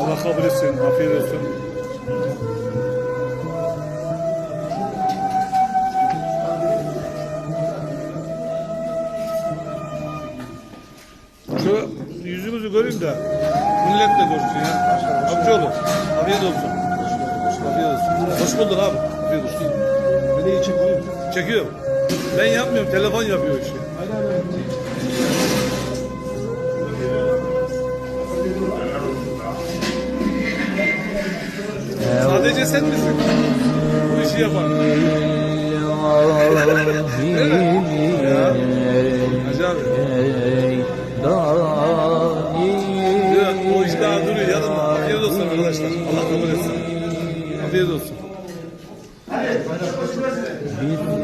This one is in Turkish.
Allah kabul etsin. Afiyet olsun. Şu yüzümüzü göreyim de millet de görsün ya. Amcaoğlu. Afiyet olsun. Afiyet olsun. Hoş bulduk abi. Afiyet olsun. Beni iyi çekiyor. Çekiyorum. Ben yapmıyorum. Telefon yapıyor işi. Sadece sen misin? Bu işi yapan. Acaba. O iş daha duruyor yanımda. Afiyet olsun arkadaşlar. Allah kabul etsin. Afiyet olsun. Bir